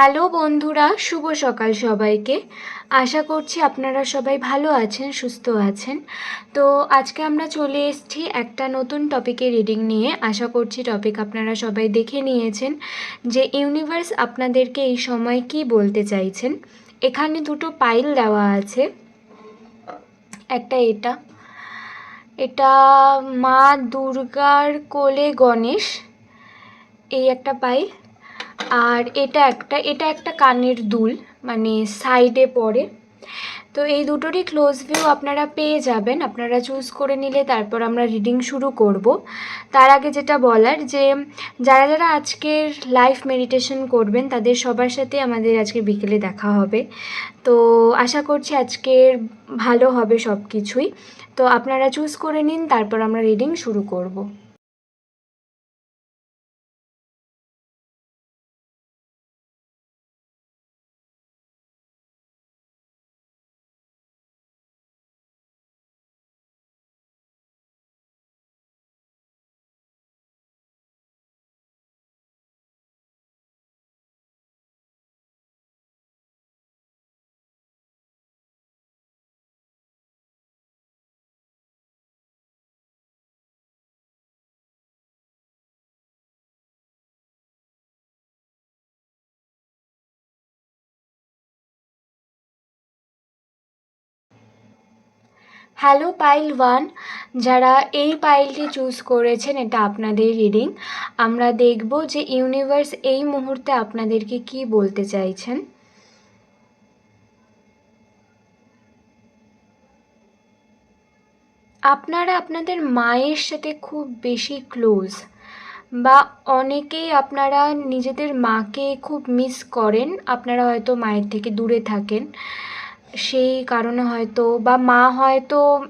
Hello বন্ধুরা, শুভ সকাল সবাইকে। আশা করছি আপনারা সবাই ভালো আছেন, সুস্থ আছেন। তো আজকে আমরা চলে এসেছি একটা নতুন টপিকে রিডিং নিয়ে। আশা করছি টপিক আপনারা সবাই দেখে নিয়েছেন যে ইউনিভার্স আপনাদেরকে এই সময় কি বলতে চাইছেন। এখানে দুটো পাইল দেওয়া আছে। একটা এটা এটা মা দুর্গার কোলে গণেশ, এই একটা পাইল আর এটা একটা এটা একটা কানের দুল মানে সাইডে পড়ে। তো এই দুটোরই ক্লোজ ভিউ আপনারা পেয়ে যাবেন। আপনারা চুজ করে নিলে তারপর আমরা রিডিং শুরু করব। তার আগে যেটা বলার যে, যারা যারা আজকের লাইফ মেডিটেশন করবেন, তাদের সবার সাথে আমাদের আজকে বিকেলে দেখা হবে। তো আশা করছি আজকের ভালো হবে সব কিছুই তো আপনারা চুজ করে নিন, তারপর আমরা রিডিং শুরু করব। হ্যালো পাইল ওয়ান যারা এই পাইলটি চুজ করেছেন, এটা আপনাদের রিডিং আমরা দেখব যে ইউনিভার্স এই মুহূর্তে আপনাদেরকে কি বলতে চাইছেন। আপনারা আপনাদের মায়ের সাথে খুব বেশি ক্লোজ বা অনেকেই আপনারা নিজেদের মাকে খুব মিস করেন, আপনারা হয়তো মায়ের থেকে দূরে থাকেন। সেই কারণে হয়তো বা মা হয়তো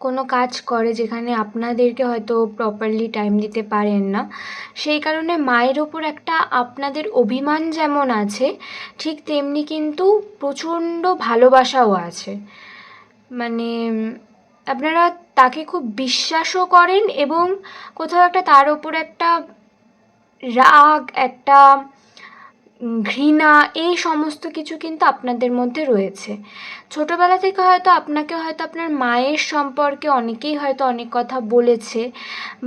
কোনো কাজ করে যেখানে আপনাদেরকে হয়তো প্রপারলি টাইম দিতে পারেন না। সেই কারণে মায়ের ওপর একটা আপনাদের অভিমান যেমন আছে, ঠিক তেমনি কিন্তু প্রচণ্ড ভালোবাসাও আছে। মানে আপনারা তাকে খুব বিশ্বাসও করেন এবং কোথাও একটা তার ওপর একটা রাগ, একটা ঘৃণা, এই সমস্ত কিছু কিন্তু আপনাদের মধ্যে রয়েছে। ছোটোবেলা থেকে হয়তো আপনাকে হয়তো আপনার মায়ের সম্পর্কে অনেকেই হয়তো অনেক কথা বলেছে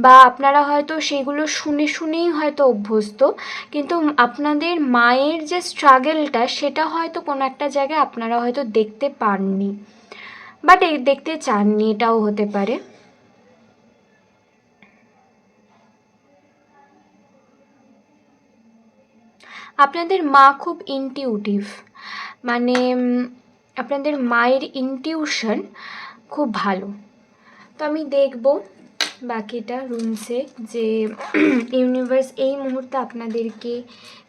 বা আপনারা হয়তো সেগুলো শুনে শুনেই হয়তো অভ্যস্ত, কিন্তু আপনাদের মায়ের যে স্ট্রাগেলটা সেটা হয়তো কোনো একটা জায়গায় আপনারা হয়তো দেখতে পাননি বাট দেখতে চাননি, এটাও হতে পারে। আপনাদের মা খুব ইনটিউটিভ মানে আপনাদের মায়ের ইনটিউশন খুব ভালো। তো আমি দেখব বাকিটা রুমসে যে ইউনিভার্স এই মুহূর্তে আপনাদেরকে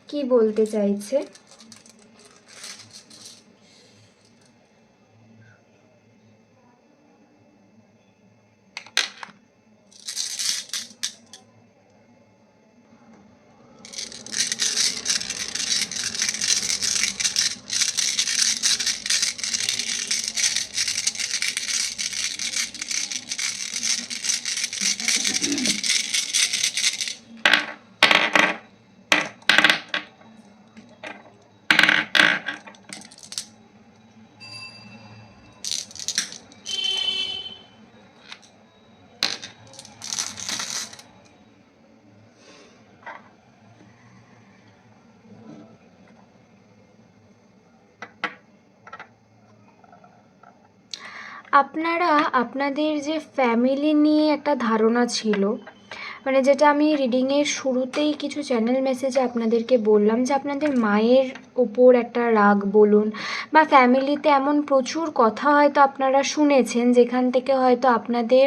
কি বলতে চাইছে। আপনারা আপনাদের যে ফ্যামিলি নিয়ে একটা ধারণা ছিল মানে যেটা আমি রিডিংয়ের শুরুতেই কিছু চ্যানেল মেসেজে আপনাদেরকে বললাম যে আপনাদের মায়ের ওপর একটা রাগ বলুন বা ফ্যামিলিতে এমন প্রচুর কথা হয়তো আপনারা শুনেছেন যেখান থেকে হয়তো আপনাদের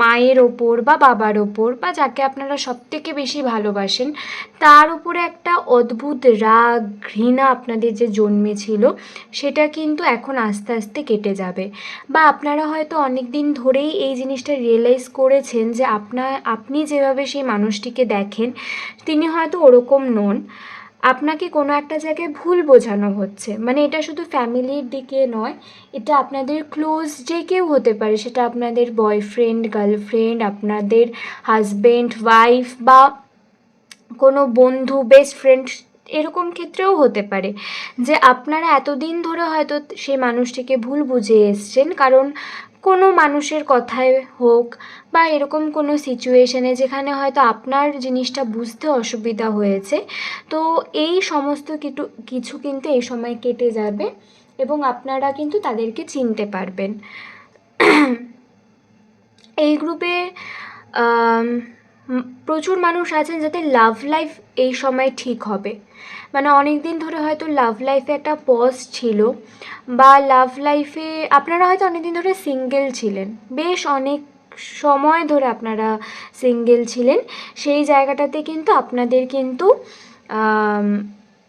মায়ের ওপর বা বাবার ওপর বা যাকে আপনারা সবথেকে বেশি ভালোবাসেন, তার উপরে একটা অদ্ভুত রাগ, ঘৃণা আপনাদের যে জন্মেছিল, সেটা কিন্তু এখন আস্তে আস্তে কেটে যাবে। বা আপনারা হয়তো অনেক দিন ধরেই এই জিনিসটা রিয়েলাইজ করেছেন যে আপনার আপনি যেভাবে সেই মানুষটিকে দেখেন, তিনি হয়তো ওরকম নন। আপনাকে কোনো একটা জায়গায় ভুল বোঝানো হচ্ছে। মানে এটা শুধু ফ্যামিলির দিকে নয়, এটা আপনাদের ক্লোজ যে কেউ হতে পারে, সেটা আপনাদের বয়ফ্রেন্ড, গার্লফ্রেন্ড, আপনাদের হাজব্যান্ড, ওয়াইফ বা কোনো বন্ধু, বেস্ট ফ্রেন্ড, এরকম ক্ষেত্রেও হতে পারে। যে আপনারা এতদিন ধরে হয়তো সেই মানুষটিকে ভুল বুঝে এসছেন, কারণ কোনো মানুষের কথায় হোক বা এরকম কোনো সিচুয়েশানে যেখানে হয়তো আপনার জিনিসটা বুঝতে অসুবিধা হয়েছে, তো এই সমস্ত কিছু কিছু কিন্তু এই সময় কেটে যাবে এবং আপনারা কিন্তু তাদেরকে চিনতে পারবেন। এই গ্রুপে প্রচুর মানুষ আছেন যাদের লাভ লাইফ এই সময় ঠিক হবে। মানে অনেক দিন ধরে হয়তো লাভ লাইফে একটা পজ ছিল বা লাভ লাইফে আপনারা হয়তো অনেক দিন ধরে সিঙ্গেল ছিলেন। বেশ অনেক সময় ধরে আপনারা সিঙ্গেল ছিলেন। সেই জায়গাটাতে কিন্তু আপনাদের কিন্তু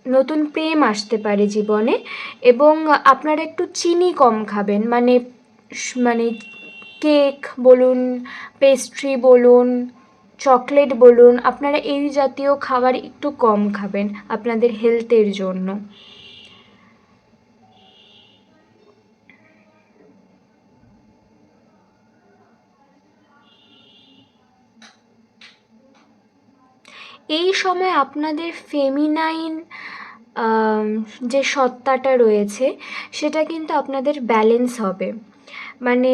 নতুন প্রেম আসতে পারে জীবনে এবং আপনারা একটু চিনি কম খাবেন। মানে মানে কেক বলুন পেস্ট্রি বলুন চকলেট বলুন, আপনারা এই জাতীয় খাবার একটু কম খাবেন আপনাদের হেলথের জন্য। এই সময় আপনাদের ফেমিনাইন যে সত্তাটা রয়েছে, সেটা কিন্তু আপনাদের ব্যালেন্স হবে। মানে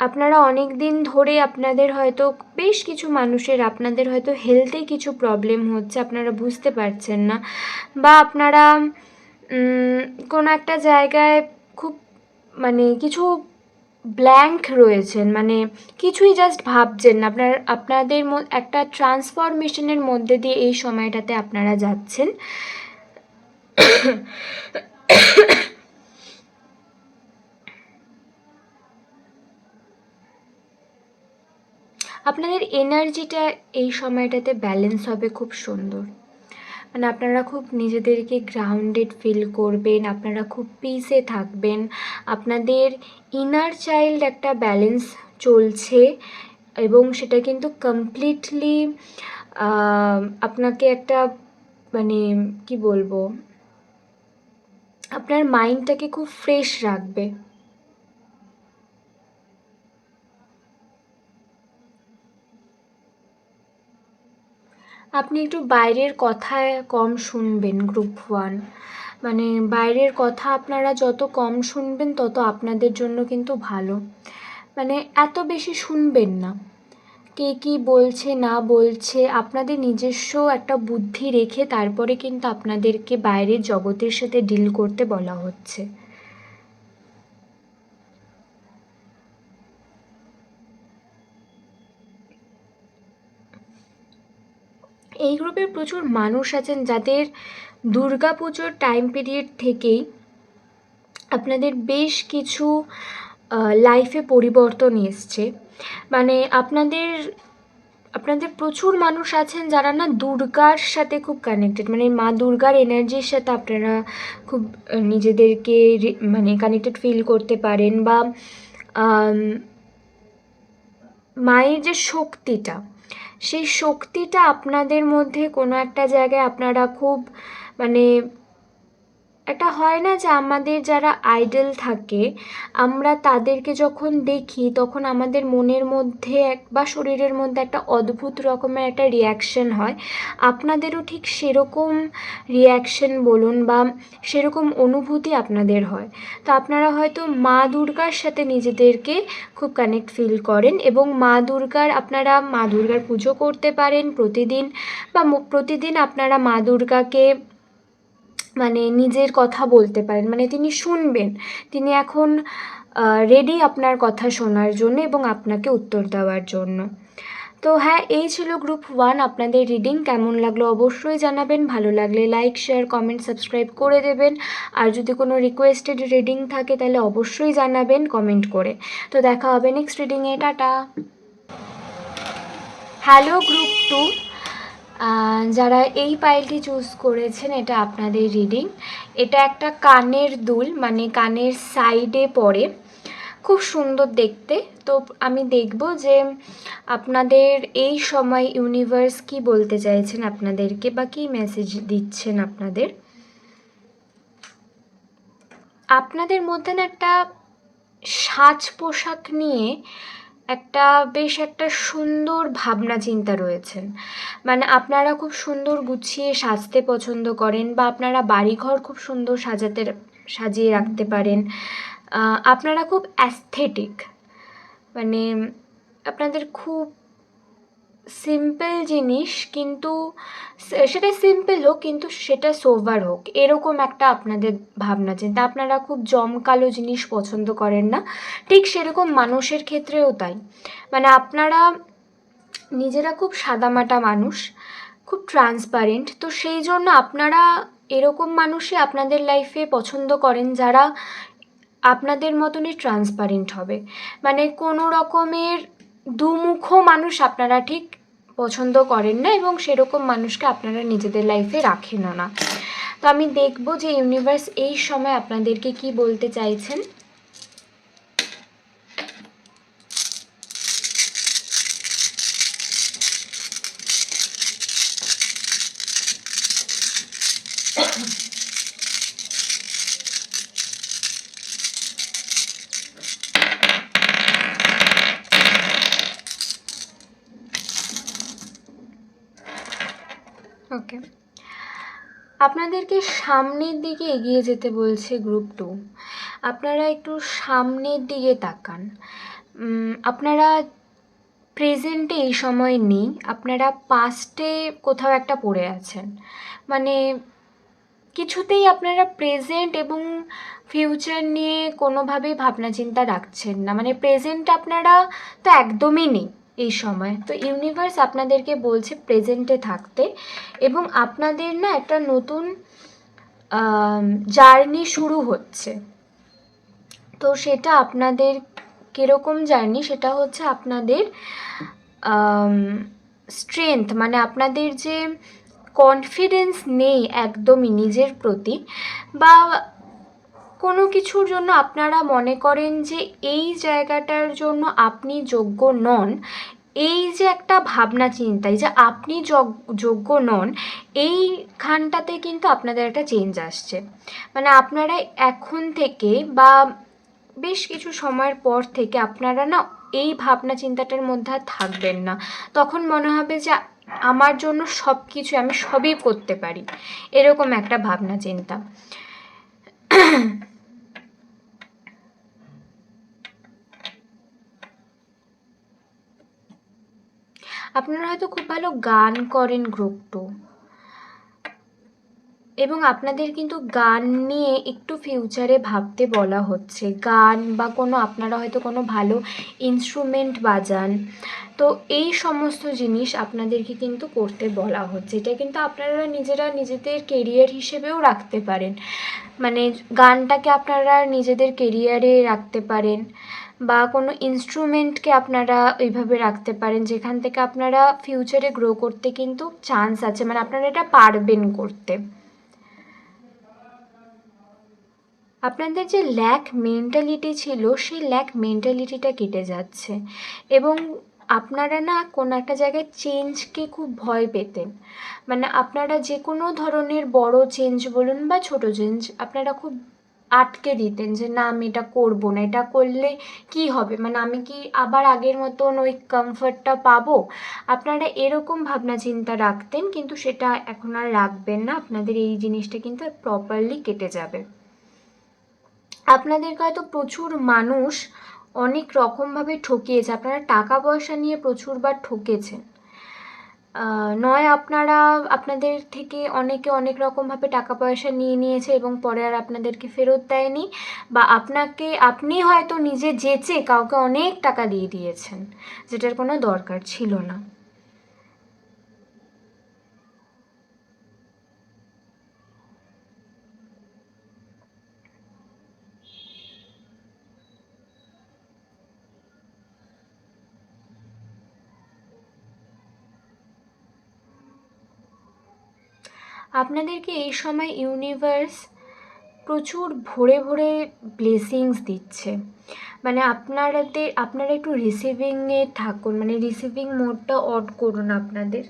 আপনারা অনেক দিন ধরে আপনাদের হয়তো বেশ কিছু মানুষের, আপনাদের হয়তো হেলথে কিছু প্রবলেম হচ্ছে, আপনারা বুঝতে পারছেন না। বা আপনারা কোনো একটা জায়গায় খুব মানে কিছু ব্ল্যাঙ্ক রয়েছেন মানে কিছুই জাস্ট ভাবছেন না। আপনার, আপনাদের একটা ট্রান্সফরমেশনের মধ্যে দিয়ে এই সময়টাতে আপনারা যাচ্ছেন। আপনাদের এনার্জিটা এই সময়টাতে ব্যালেন্স হবে খুব সুন্দর। মানে আপনারা খুব নিজেদেরকে গ্রাউন্ডেড ফিল করবেন, আপনারা খুব পিসে থাকবেন, আপনাদের ইনার চাইল্ড একটা ব্যালেন্স চলছে এবং সেটা কিন্তু কমপ্লিটলি আপনাকে একটা মানে কি বলব? আপনার মাইন্ডটাকে খুব ফ্রেশ রাখবে। আপনি একটু বাইরের কথা কম শুনবেন গ্রুপ ওয়ান মানে বাইরের কথা আপনারা যত কম শুনবেন, তত আপনাদের জন্য কিন্তু ভালো। মানে এত বেশি শুনবেন না। কে কী বলছে, না বলছে, আপনাদের নিজস্ব একটা বুদ্ধি রেখে তারপরে কিন্তু আপনাদেরকে বাইরের জগতের সাথে ডিল করতে বলা হচ্ছে। এই গ্রুপে প্রচুর মানুষ আছেন যাদের দুর্গা পুজোর টাইম পিরিয়ড থেকেই আপনাদের বেশ কিছু লাইফে পরিবর্তন এসছে। মানে আপনাদের আপনাদের প্রচুর মানুষ আছেন যারা না দুর্গার সাথে খুব কানেক্টেড মানে মা দুর্গার এনার্জির সাথে আপনারা খুব নিজেদেরকে মানে কানেক্টেড ফিল করতে পারেন বা মায়ের যে শক্তিটা সেই শক্তিটা আপনাদের মধ্যে কোনো একটা জায়গায় আপনারা খুব মানে একটা হয় না যে আমাদের যারা আইডল থাকে, আমরা তাদেরকে যখন দেখি তখন আমাদের মনের মধ্যে এক বা শরীরের মধ্যে একটা অদ্ভুত রকমের একটা রিয়াকশন হয়। আপনাদেরও ঠিক সেরকম রিয়াকশন বলুন বা সেরকম অনুভূতি আপনাদের হয়। তো আপনারা হয়তো মা দুর্গার সাথে নিজেদেরকে খুব কানেক্ট ফিল করেন এবং মা দুর্গার আপনারা মা দুর্গার পুজো করতে পারেন প্রতিদিন বা প্রতিদিন আপনারা মা দুর্গাকে মানে নিজের কথা বলতে পারেন। মানে তিনি শুনবেন। তিনি এখন রেডি আপনার কথা শোনার জন্য এবং আপনাকে উত্তর দেওয়ার জন্য। তো হ্যাঁ এই ছিল গ্রুপ ওয়ান আপনাদের রিডিং কেমন লাগল অবশ্যই জানাবেন। ভালো লাগলে লাইক শেয়ার কমেন্ট সাবস্ক্রাইব করে দেবেন। আর যদি কোনো রিকোয়েস্টেড রিডিং থাকে তাহলে অবশ্যই জানাবেন কমেন্ট করে। তো দেখা হবে নেক্সট রিডিংয়ে টাটা। হ্যালো গ্রুপ টু যারা এই পাইলটি চুজ করেছেন, এটা আপনাদের রিডিং এটা একটা কানের দুল মানে কানের সাইডে পড়ে। খুব সুন্দর দেখতে। তো আমি দেখব যে আপনাদের এই সময় ইউনিভার্স কি বলতে চাইছেন আপনাদেরকে বা কী মেসেজ দিচ্ছেন আপনাদের। আপনাদের মধ্যে একটা সাজ পোশাক নিয়ে একটা, বেশ একটা সুন্দর ভাবনা চিন্তা রয়েছেন। মানে আপনারা খুব সুন্দর গুছিয়ে সাজতে পছন্দ করেন বা আপনারা বাড়িঘর খুব সুন্দর সাজাতে, সাজিয়ে রাখতে পারেন। আপনারা খুব অ্যাস্থেটিক মানে আপনাদের খুব সিম্পল জিনিস, কিন্তু সেটা সিম্পল হোক, কিন্তু সেটা সোভার হোক। এরকম একটা আপনাদের ভাবনা চিন্তা। আপনারা খুব জমকালো জিনিস পছন্দ করেন না। ঠিক সেরকম মানুষের ক্ষেত্রেও তাই। মানে আপনারা নিজেরা খুব সাদামাটা মানুষ, খুব ট্রান্সপারেন্ট তো সেই জন্য আপনারা এরকম মানুষই আপনাদের লাইফে পছন্দ করেন যারা আপনাদের মতনই ট্রান্সপারেন্ট হবে। মানে কোনো রকমের দুমুখ মানুষ আপনারা ঠিক পছন্দ করেন না এবং সেরকম মানুষকে আপনারা নিজেদের লাইফে রাখেনও না। তো আমি দেখব যে ইউনিভার্স এই সময় আপনাদেরকে কি বলতে চাইছেন। ওকে। আপনাদেরকে সামনের দিকে এগিয়ে যেতে বলছে গ্রুপ টু আপনারা একটু সামনের দিকে তাকান। আপনারা প্রেজেন্টে এই সময় নেই। আপনারা পাস্টে কোথাও একটা পড়ে আছেন। মানে কিছুতেই আপনারা প্রেজেন্ট এবং ফিউচার নিয়ে কোনোভাবেই ভাবনা চিন্তা রাখছেন না। মানে প্রেজেন্ট আপনারা তো একদমই নেই। এই সময়। তো ইউনিভার্স আপনাদেরকে বলছে প্রেজেন্টে থাকতে এবং আপনাদের না একটা নতুন জার্নি শুরু হচ্ছে। তো সেটা আপনাদের কীরকম জার্নি সেটা হচ্ছে আপনাদের স্ট্রেংথ মানে আপনাদের যে কনফিডেন্স নেই একদমই নিজের প্রতি বা কোনো কিছুর জন্য আপনারা মনে করেন যে এই জায়গাটার জন্য আপনি যোগ্য নন, এই যে একটা ভাবনা চিন্তা এই যে আপনি যগ- যোগ্য নন, এইখানটাতে কিন্তু আপনাদের একটা চেঞ্জ আসছে। মানে আপনারা এখন থেকে বা বেশ কিছু সময়ের পর থেকে আপনারা না এই ভাবনা চিন্তাটার মধ্যে আর থাকবেন না। তখন মনে হবে যে আমার জন্য সব কিছু আমি সবই করতে পারি। এরকম একটা ভাবনা চিন্তা। আপনারা হয়তো খুব ভালো গান করেন গ্রুপ টু এবং আপনাদের কিন্তু গান নিয়ে একটু ফিউচারে ভাবতে বলা হচ্ছে। গান বা কোনো, আপনারা হয়তো কোনো ভালো ইনস্ট্রুমেন্ট বাজান। তো এই সমস্ত জিনিস আপনাদেরকে কিন্তু করতে বলা হচ্ছে। এটা কিন্তু আপনারা নিজেরা নিজেদের কেরিয়ার হিসেবেও রাখতে পারেন। মানে গানটাকে আপনারা নিজেদের কেরিয়ারে রাখতে পারেন বা কোনো ইনস্ট্রুমেন্টকে আপনারা ওইভাবে রাখতে পারেন, যেখান থেকে আপনারা ফিউচারে গ্রো করতে কিন্তু চান্স আছে। মানে আপনারা এটা পারবেন করতে। আপনাদের যে ল্যাক মেন্টালিটি ছিল, সেই ল্যাক মেন্টালিটিটা কেটে যাচ্ছে। এবং আপনারা না কোনো একটা জায়গায় চেঞ্জকে খুব ভয় পেতেন। মানে আপনারা যে কোনো ধরনের বড় চেঞ্জ বলুন বা ছোট চেঞ্জ আপনারা খুব আটকে দিতেন যে, না, আমি এটা করব না। এটা করলে কি হবে? মানে আমি কি আবার আগের মতন ওই কমফর্টটা পাবো? আপনারা এরকম ভাবনা চিন্তা রাখতেন, কিন্তু সেটা এখন আর রাখবেন না। আপনাদের এই জিনিসটা কিন্তু প্রপারলি কেটে যাবে। আপনাদেরকে হয়তো প্রচুর মানুষ অনেক রকমভাবে ঠকিয়েছে। আপনারা টাকা পয়সা নিয়ে প্রচুরবার ঠকেছেন। নয় আপনারা আপনাদের থেকে অনেকে অনেক রকমভাবে টাকা পয়সা নিয়ে নিয়েছে এবং পরে আর আপনাদেরকে ফেরত দেয়নি বা আপনাকে, আপনি হয়তো নিজে যেচে কাউকে অনেক টাকা দিয়ে দিয়েছেন, যেটার কোনো দরকার ছিল না। আপনাদেরকে এই সময় ইউনিভার্স প্রচুর ভরে ভরে ব্লেসিংস দিচ্ছে। মানে আপনারাদের, আপনারা একটু রিসিভিংয়ে থাকুন মানে রিসিভিং মোডটা অড করুন আপনাদের।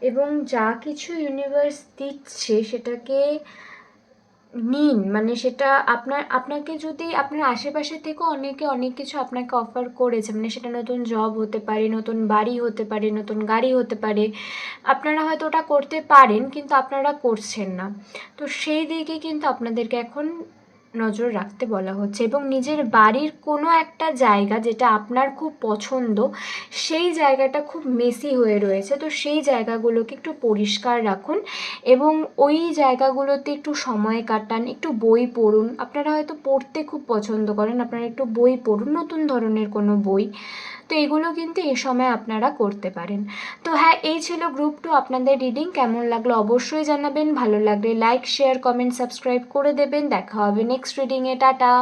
এবং যা কিছু ইউনিভার্স দিচ্ছে সেটাকে নিন মানে সেটা আপনার, আপনাকে যদি আপনার আশেপাশে থেকে অনেকে অনেক কিছু আপনাকে অফার করেছে মানে সেটা নতুন জব হতে পারে, নতুন বাড়ি হতে পারে, নতুন গাড়ি হতে পারে, আপনারা হয়তো ওটা করতে পারেন, কিন্তু আপনারা করছেন না। তো সেই দিকে কিন্তু আপনাদেরকে এখন নজর রাখতে বলা হচ্ছে এবং নিজের বাড়ির কোনো একটা জায়গা যেটা আপনার খুব পছন্দ, সেই জায়গাটা খুব মেসি হয়ে রয়েছে। তো সেই জায়গাগুলোকে একটু পরিষ্কার রাখুন এবং ওই জায়গাগুলোতে একটু সময় কাটান, একটু বই পড়ুন। আপনারা হয়তো পড়তে খুব পছন্দ করেন, আপনারা একটু বই পড়ুন, নতুন ধরনের কোনো বই। তো এগুলো কিন্তু এ সময় আপনারা করতে পারেন। তো হ্যাঁ এই ছিল গ্রুপ টু আপনাদের রিডিং কেমন লাগল অবশ্যই জানাবেন। ভালো লাগলে লাইক শেয়ার কমেন্ট সাবস্ক্রাইব করে দেবেন। দেখা হবে নেক্সট রিডিংয়ে টাটা!